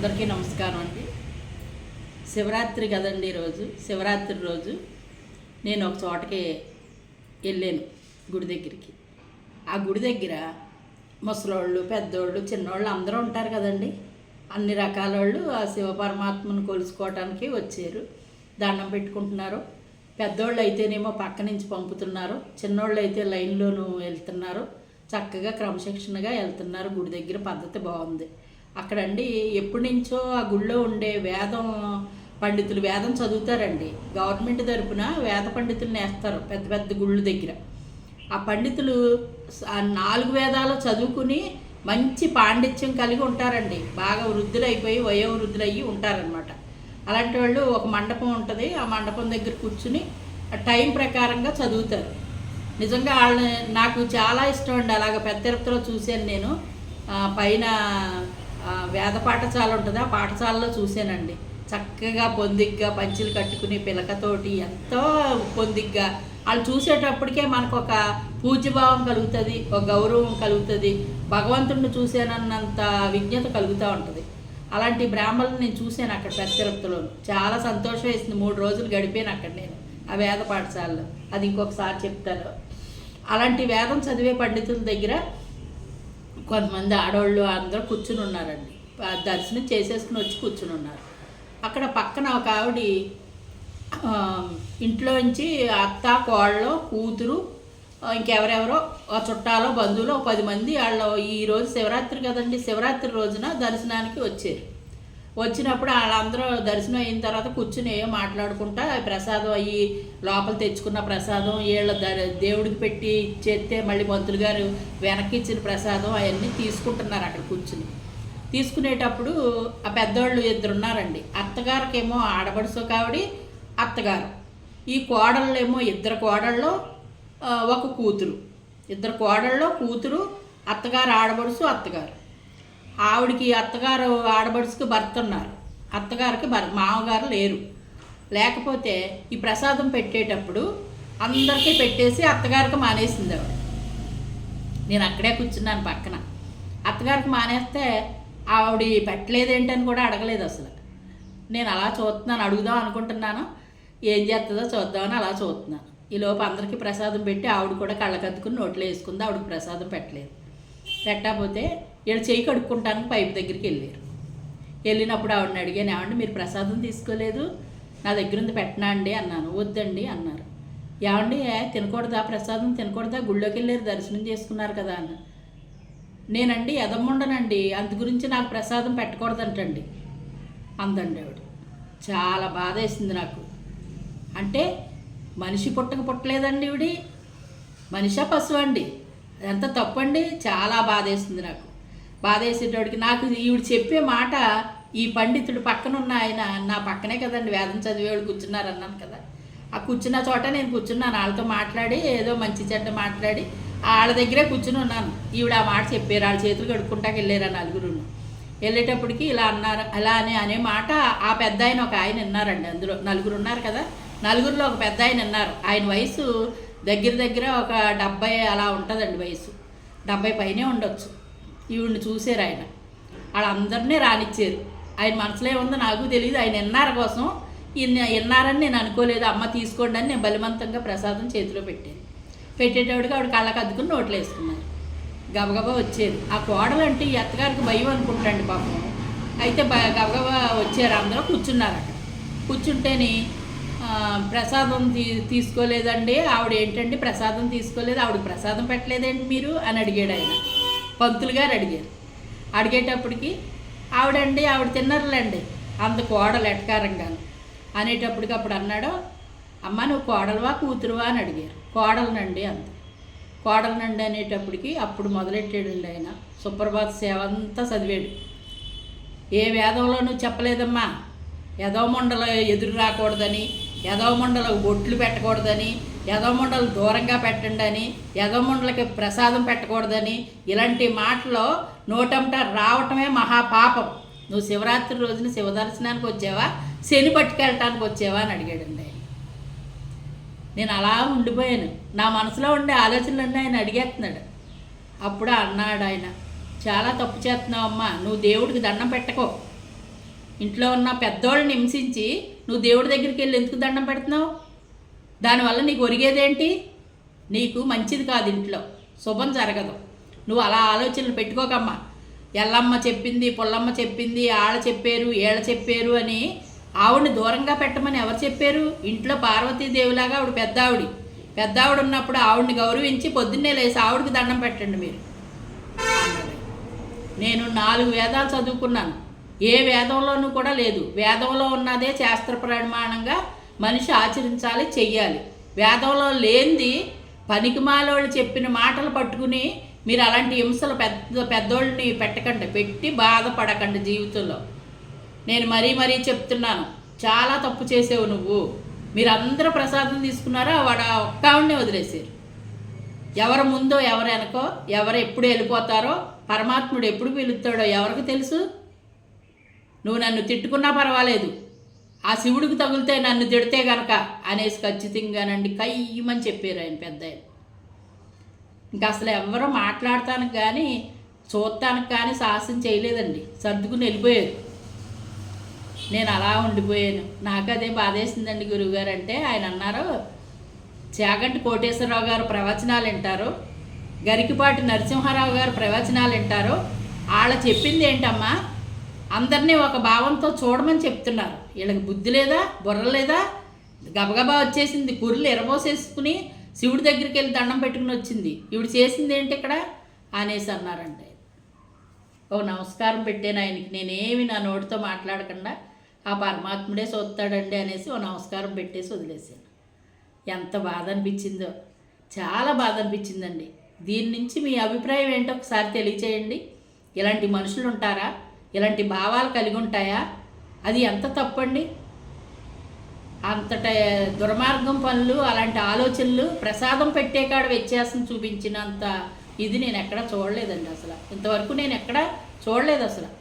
అందరికీ నమస్కారం అండి. శివరాత్రి కదండి ఈరోజు? శివరాత్రి రోజు నేను ఒక చోటకి వెళ్ళాను గుడి దగ్గరికి. ఆ గుడి దగ్గర ముసలోళ్ళు పెద్దోళ్ళు చిన్నోళ్ళు అందరూ ఉంటారు కదండి. అన్ని రకాల వాళ్ళు ఆ శివ పరమాత్మను కొలుసుకోవటానికి వచ్చారు. దండం పెట్టుకుంటున్నారు. పెద్దోళ్ళు అయితేనేమో పక్క నుంచి పంపుతున్నారు. చిన్నోళ్ళు అయితే లైన్లోనూ వెళ్తున్నారు. చక్కగా క్రమశిక్షణగా వెళ్తున్నారు. గుడి దగ్గర పద్ధతి బాగుంది. అక్కడండి ఎప్పటి నుంచో ఆ గుళ్ళో ఉండే వేదం పండితులు వేదం చదువుతారండి. గవర్నమెంట్ తరపున వేద పండితులు నేస్తారు పెద్ద పెద్ద గుళ్ళ దగ్గర. ఆ పండితులు ఆ నాలుగు వేదాలు చదువుకుని మంచి పాండిత్యం కలిగి ఉంటారండి. బాగా వృద్ధులైపోయి వయోవృద్ధులయ్యి ఉంటారనమాట అలాంటి వాళ్ళు ఒక మండపం ఉంటుంది ఆ మండపం దగ్గర కూర్చుని ఆ టైం ప్రకారంగా చదువుతారు. నిజంగా వాళ్ళని నాకు చాలా ఇష్టం అండి. అలాగ పెద్ద తిరుపతిలో చూశాను నేను. పైన వేద పాఠశాల ఉంటుంది. ఆ పాఠశాలలో చూశానండి. చక్కగా పొందిగ్గా పంచులు కట్టుకుని పిలకతోటి ఎంతో పొందిగ్గా. వాళ్ళు చూసేటప్పటికే మనకు ఒక పూజ్యభావం కలుగుతుంది ఒక గౌరవం కలుగుతుంది. భగవంతుడిని చూశానన్నంత విజ్ఞత కలుగుతూ ఉంటుంది. అలాంటి బ్రాహ్మణులు నేను చూశాను అక్కడ పెద్ద తిరుపతిలో చాలా సంతోషం వేసింది. మూడు రోజులు గడిపాను అక్కడ నేను ఆ వేద పాఠశాలలో. అది ఇంకొకసారి చెప్తాను. అలాంటి వేదం చదివే పండితుల దగ్గర కొంతమంది ఆడవాళ్ళు అందరూ కూర్చుని ఉన్నారండి. దర్శనం చేసేసుకుని వచ్చి కూర్చుని ఉన్నారు. అక్కడ పక్కన ఒక ఆవిడ ఇంట్లోంచి అత్త కోళ్ళు కూతురు ఇంకెవరెవరో ఆ చుట్టాలో బంధువులు ఒక పది మంది వాళ్ళు ఈరోజు శివరాత్రి కదండి. శివరాత్రి రోజున దర్శనానికి వచ్చారు. వచ్చినప్పుడు వాళ్ళందరూ దర్శనం అయిన తర్వాత కూర్చుని ఏం మాట్లాడుకుంటా ప్రసాదం అయ్యి లోపల తెచ్చుకున్న ప్రసాదం వీళ్ళ ద దేవుడికి పెట్టి చేస్తే మళ్ళీ మంత్రులు గారు వెనక్కి ఇచ్చిన ప్రసాదం అవన్నీ తీసుకుంటున్నారు అక్కడ కూర్చుని. తీసుకునేటప్పుడు ఆ పెద్దవాళ్ళు ఇద్దరు ఉన్నారండి అత్తగారికేమో ఆడబడుసు కావిడి అత్తగారు. ఈ కోడళ్ళేమో ఇద్దరు కోడళ్ళు ఒక కూతురు. ఇద్దరు కోడళ్ళు కూతురు అత్తగారు ఆడబడుసు అత్తగారు. ఆవిడికి అత్తగారు ఆడబడుసుకు భర్త ఉన్నారు. అత్తగారికి భర్ మామగారు లేరు. లేకపోతే ఈ ప్రసాదం పెట్టేటప్పుడు అందరికీ పెట్టేసి అత్తగారికి మానేసింది ఆవిడ. నేను అక్కడే కూర్చున్నాను పక్కన. అత్తగారికి మానేస్తే ఆవిడ పెట్టలేదేంటని కూడా అడగలేదు అసలు. నేను అలా చూస్తున్నాను అడుగుదాం అనుకుంటున్నాను. ఏం చేస్తుందో చూద్దామని అలా చూస్తున్నాను. ఈ లోపు అందరికీ ప్రసాదం పెట్టి ఆవిడ కూడా కళ్ళకద్దుకుని నోట్లో వేసుకుంది ఆవిడకి ప్రసాదం పెట్టలేదు. పెట్టకపోతే వీళ్ళు చేయి కడుక్కుంటానికి పైపు దగ్గరికి వెళ్ళారు. వెళ్ళినప్పుడు ఆవిడని అడిగాను ఏమండి మీరు ప్రసాదం తీసుకోలేదు? నా దగ్గర ఉంది పెట్టనా అండి? అన్నాను. వద్దండి అన్నారు. ఏమండి ఏ, తినకూడదా ప్రసాదం? తినకూడదా? గుళ్ళోకి వెళ్ళారు దర్శనం చేసుకున్నారు కదా అన్న. నేనండి ఎదమ్ముండనండి అందు గురించి నాకు ప్రసాదం పెట్టకూడదంటండి అందండి ఆవిడ. చాలా బాధ వేసింది నాకు. అంటే మనిషి పుట్టక పుట్టలేదండి ఇవిడి మనిషా పశువు అండి? ఎంత తప్పండి. చాలా బాధ వేసింది నాకు. బాధేసేటోడికి. నాకు ఈవిడ చెప్పే మాట ఈ పండితుడు పక్కన ఉన్న ఆయన నా పక్కనే కదండి వేదం చదివేవాడు కూర్చున్నారు అన్నాను కదా. ఆ కూర్చున్న చోట నేను కూర్చున్నాను. వాళ్ళతో మాట్లాడి ఏదో మంచి చెడ్డ మాట్లాడి వాళ్ళ దగ్గరే కూర్చుని ఉన్నాను. ఈవిడ ఆ మాట చెప్పారు. వాళ్ళ చేతులు కడుక్కుంటాకి వెళ్ళారు ఆ నలుగురు. వెళ్ళేటప్పటికి ఇలా అన్నారు అలా అని అనే మాట ఆ పెద్ద ఆయన ఒక ఆయన విన్నారండి అందులో. నలుగురు ఉన్నారు కదా. నలుగురిలో ఒక పెద్ద ఆయన విన్నారు. ఆయన వయసు దగ్గర దగ్గర ఒక డెబ్బై అలా ఉంటుందండి వయసు. డెబ్బై పైనే ఉండొచ్చు. ఈవిడిని చూసారు ఆయన. వాళ్ళందరినీ రానిచ్చారు. ఆయన మనసులో ఏముందో నాకు తెలియదు ఆయన విన్నారు కోసం ఈయన విన్నారని నేను అనుకోలేదు. అమ్మ తీసుకోండి అని నేను బలవంతంగా ప్రసాదం చేతిలో పెట్టాను. పెట్టేటప్పటికి ఆవిడ కళ్ళకు అద్దుకుని నోట్లు వేసుకున్నారు. గబగబా వచ్చేది ఆ కోడలు అంటే ఈ అత్తగారికి భయం అనుకుంటాండి పాపం. అయితే బ- గబగబా వచ్చారు. అందరూ కూర్చున్నారు అక్కడ కూర్చుంటేని ప్రసాదం తీ తీసుకోలేదండి. ఆవిడ ఏంటండి ప్రసాదం తీసుకోలేదు. ఆవిడ ప్రసాదం పెట్టలేదండి మీరు? అని అడిగాడు ఆయన. పంతులు గారు అడిగారు. అడిగేటప్పటికి ఆవిడండి ఆవిడ తిన్నారులేండి అంత కోడలు ఎటకారంగాను అనేటప్పటికి అప్పుడు అన్నాడు అమ్మ నువ్వు కోడలువా కూతురువా అని అడిగారు. కోడలనండి అంత కోడలనండి అనేటప్పటికి అప్పుడు మొదలెట్టాడు ఆయన. సుప్రభాత్ సేవ అంతా చదివాడు. ఏ వేదంలోనూ చెప్పలేదమ్మా. యదవమండల ఎదురు రాకూడదని యదవమండలకు బొట్లు పెట్టకూడదని యదవమండలు దూరంగా పెట్టండి అని యదవమండలకి ప్రసాదం పెట్టకూడదని ఇలాంటి మాటలు నోటంట రావటమే మహాపాపం. నువ్వు శివరాత్రి రోజున శివదర్శనానికి వచ్చావా? శని పట్టుకెళ్ళటానికి వచ్చావా అని అడిగాడండి ఆయన. నేను అలా ఉండిపోయాను. నా మనసులో ఉండే ఆలోచనలన్నీ ఆయన అడిగేస్తున్నాడు. అప్పుడు అన్నాడు ఆయన చాలా తప్పు చేస్తున్నావమ్మా. నువ్వు దేవుడికి దండం పెట్టకో. ఇంట్లో ఉన్న పెద్దోళ్ళని హింసించి నువ్వు దేవుడి దగ్గరికి వెళ్ళి ఎందుకు దండం పెడుతున్నావు? దానివల్ల నీకు ఒరిగేదేంటి? నీకు మంచిది కాదు ఇంట్లో. శుభం జరగదు. నువ్వు అలా ఆలోచనలు పెట్టుకోకమ్మా. ఎల్లమ్మ చెప్పింది పుల్లమ్మ చెప్పింది ఆళ్ళ చెప్పారు ఏళ్ళ చెప్పారు అని ఆవిడని దూరంగా పెట్టమని ఎవరు చెప్పారు? ఇంట్లో పార్వతీదేవిలాగా ఆవిడ పెద్ద ఆవిడ పెద్ద ఆవిడ ఉన్నప్పుడు ఆవిడని గౌరవించి పొద్దున్నే లేసి ఆవిడకి దండం పెట్టండి మీరు. నేను నాలుగు వేదాలు చదువుకున్నాను. ఏ వేదంలోనూ కూడా లేదు. వేదంలో ఉన్నదే శాస్త్ర ప్రమాణంగా మనిషి ఆచరించాలి చెయ్యాలి. వేదంలో లేనిది పనికిమాలోళ్ళు చెప్పిన మాటలు పట్టుకుని మీరు అలాంటి హింసలు పెద్ద పెద్దోళ్ళని పెట్టకండి. పెట్టి బాధపడకండి జీవితంలో. నేను మరీ మరీ చెప్తున్నాను. చాలా తప్పు చేసేవు నువ్వు. మీరందరూ ప్రసాదం తీసుకున్నారో? వాడు ఒక్కడిని వదిలేసారు ఎవరు ముందో ఎవరు వెనకో ఎవరు ఎప్పుడు వెళ్ళిపోతారో పరమాత్ముడు ఎప్పుడు పిలుస్తాడో ఎవరికి తెలుసు? నువ్వు నన్ను తిట్టుకున్నా పర్వాలేదు. ఆ శివుడికి తగిలితే నన్ను తిడితే గనక అనేసి ఖచ్చితంగానండి కయ్యమని చెప్పారు ఆయన పెద్ద ఆయన. ఇంకా అసలు ఎవరో మాట్లాడటానికి కానీ చూడటానికి కానీ సాహసం చేయలేదండి. సర్దుకుని వెళ్ళిపోయారు. నేను అలా ఉండిపోయాను. నాకు అదే బాధేసిందండి గురువుగారు అంటే ఆయన అన్నారు చాగంటి కోటేశ్వరరావు గారు ప్రవచనాలు వింటారు గరికిపాటి నరసింహారావు గారు ప్రవచనాలు వింటారు. వాళ్ళ చెప్పింది ఏంటమ్మా అందరినీ ఒక భావంతో చూడమని చెప్తున్నారు. వీళ్ళకి బుద్ధి లేదా బుర్ర లేదా? గబగబా వచ్చేసింది. కుర్రలు ఎరబోసేసుకుని శివుడి దగ్గరికి వెళ్ళి దండం పెట్టుకుని వచ్చింది. ఇవిడు చేసింది ఏంటి ఇక్కడ? అనేసి అన్నారంట ఓ నమస్కారం పెట్టాను ఆయనకి. నేనేమి నా నోటితో మాట్లాడకుండా ఆ పరమాత్ముడే చూస్తాడండి అనేసి ఓ నమస్కారం పెట్టేసి వదిలేసాను ఎంత బాధ అనిపించిందో. చాలా బాధ అనిపించిందండి. దీని నుంచి మీ అభిప్రాయం ఏంటో ఒకసారి తెలియచేయండి. ఇలాంటి మనుషులు ఉంటారా? ఇలాంటి భావాలు కలిగి ఉంటాయా? అది ఎంత తప్పండి? అంతట దుర్మార్గం పనులు అలాంటి ఆలోచనలు ప్రసాదం పెట్టే కాడ వ్యత్యాసం చూపించినంత ఇది నేను ఎక్కడ చూడలేదండి అసలు. ఇంతవరకు నేను ఎక్కడ చూడలేదు అసలు.